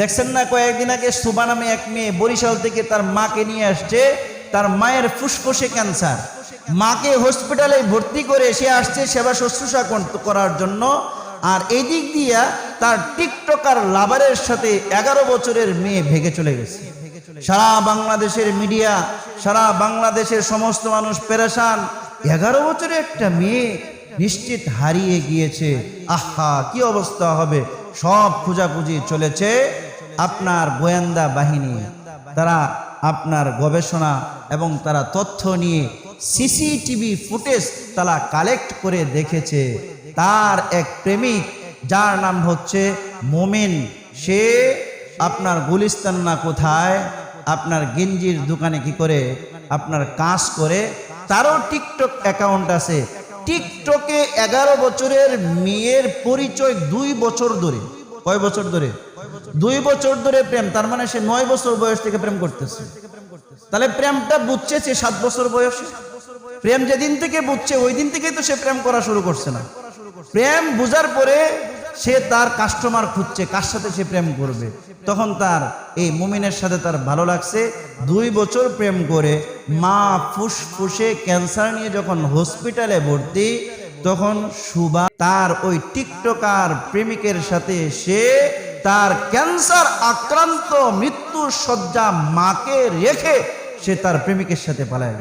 দেখছেন না, কয়েকদিন আগে সুবা নামে এক মেয়ে বরিশাল থেকে তার মাকে নিয়ে আসছে। তার মায়ের ফুসফুসে ক্যান্সার। মাকে হসপিটালে ভর্তি করে সে আসছে সেবা শুশ্রূষা করার জন্য। আর এই দিক দিয়া তার টিকটকার লাভারের সাথে এগারো বছরের মেয়ে ভেগে চলে গেছে। সারা বাংলাদেশের মিডিয়া, সারা বাংলাদেশের সমস্ত মানুষ পেরেশান। এগারো বছরের একটা মেয়ে নিশ্চিত হারিয়ে গিয়েছে। আহা, কি অবস্থা হবে? সব খোঁজাখুঁজি চলেছে। আপনার গোয়েন্দা বাহিনী, তারা আপনার গবেষণা এবং তারা তথ্য নিয়ে সিসিটিভি ফুটেজ তারা কালেক্ট করে দেখেছে তার এক প্রেমিক, যার নাম হচ্ছে মোমেন, সে আপনার গুলিস্তান না কোথায়, আপনার গেঞ্জির দোকানে কি করে, আপনার কাজ করে। তারও টিকটক অ্যাকাউন্ট আছে। টিকটকে এগারো বছরের মেয়ের পরিচয় দুই বছর ধরে। কয় বছর ধরে? দুই বছর ধরে প্রেম, তার মানে সে নয় বছর বয়স থেকে প্রেম করতেছে। তাহলে প্রেমটা বুঝছে সে সাত বছর বয়সে। প্রেম যেদিন থেকে বুঝছে ওই দিন থেকেই তো সে প্রেম করা শুরু করছে না। প্রেম বুঝার পরে সে তার কাস্টমার খুঁজছে, কার সাথে সে প্রেম করবে। তখন তার এই মুমিনের সাথে তার ভালো লাগছে। দুই বছর প্রেম করে মা ফুসফুসে ক্যান্সার নিয়ে যখন হসপিটালে ভর্তি, তখন সুবা তার ওই টিকটকার প্রেমিকের সাথে সে তার ক্যান্সার আক্রান্ত মৃত্যুর শয্যা মাকে রেখে সে তার প্রেমিকের সাথে পালায়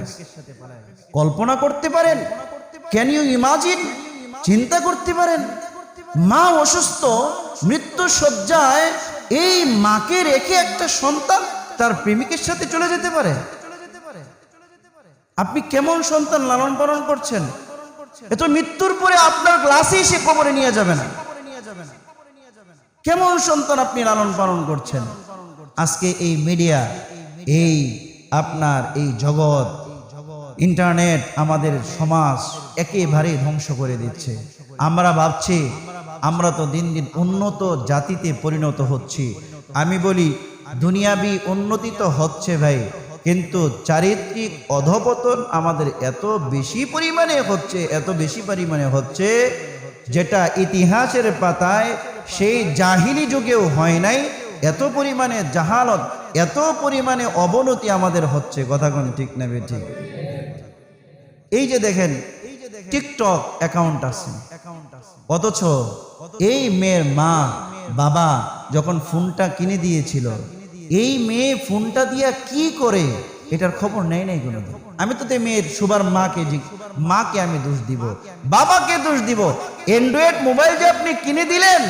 কল্পনা করতে পারেন? ক্যান ইউ ইমাজিন চিন্তা করতে পারেন? মা অসুস্থ মৃত্যু শয্যায় এই মাকে রেখে একটা সন্তান তার প্রেমিকের সাথে চলে যেতে পারে? আপনি কেমন সন্তান লালন পালন করছেন? এ তো মৃত্যুর পরে আপনার গ্লাসেই সে কবরে নিয়ে যাবে না। কেমন সন্তান আপনি লালন পালন করছেন? আজকে এই মিডিয়া এই আপনার এই জগৎ ইন্টারনেট আমাদের সমাজ একেবারে ধ্বংস করে দিচ্ছে। আমরা ভাবছি, আমরা তো দিন দিন উন্নত জাতিতে পরিণত হচ্ছি। আমি বলি, দুনিয়াবি উন্নতি তো হচ্ছে ভাই, কিন্তু চারিত্রিক অধপতন আমাদের এত বেশি পরিমাণে হচ্ছে, এত বেশি পরিমাণে হচ্ছে, যেটা ইতিহাসের পাতায় সেই জাহিলি যুগেও হয় নাই। এত পরিমাণে জাহালত, এত পরিমাণে অবনতি আমাদের হচ্ছে। কথা কোন ঠিক নেবে ঠিক এই যে দেখেন, টিকটক অ্যাকাউন্ট আছে। অথচ এই মেয়ের মা, বাবা যখন ফোনটা কিনে দিয়েছিল, এই মেয়ে ফোনটা দিয়া কি করে? এটার খবর নেই নাই কোনো আমি তো মেয়ের, সুবার মাকে মাকে আমি দোষ দিব, বাবাকে দোষ দিব। অ্যান্ড্রয়েড মোবাইল যে আপনি কিনে দিলেন,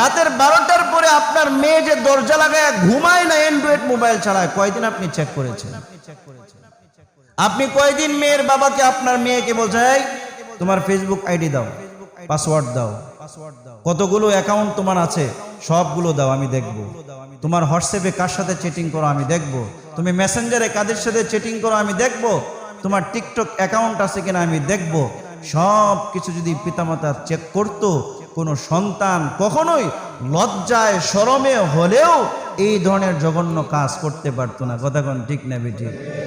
রাতের বারোটার পরে আপনার মেয়ে যে দরজা লাগায় ঘুমায় না অ্যান্ড্রয়েড মোবাইল ছাড়ায়, কয়দিন আপনি চেক করেছেন? আপনি কয়দিন মেয়ের বাবাকে, আপনার মেয়েকে বোঝায় তোমার ফেসবুক আইডি দাও পাসওয়ার্ড দাও, কতগুলো অ্যাকাউন্ট তোমার আছে, সবগুলো দাও, আমি দেখব। তোমার হোয়াটসঅ্যাপে কার সাথে চেটিং করো, আমি দেখব। তুমি মেসেঞ্জারে কাদের সাথে চেটিং করো, আমি দেখব। তোমার টিকটক অ্যাকাউন্ট আছে কিনা, আমি দেখব। সব কিছু যদি পিতামাতা চেক করত, কোনো সন্তান কখনোই লজ্জায় সরমে হলেও এই ধরনের জঘন্য কাজ করতে পারতো না। কথা কোন ঠিক না বেঠিক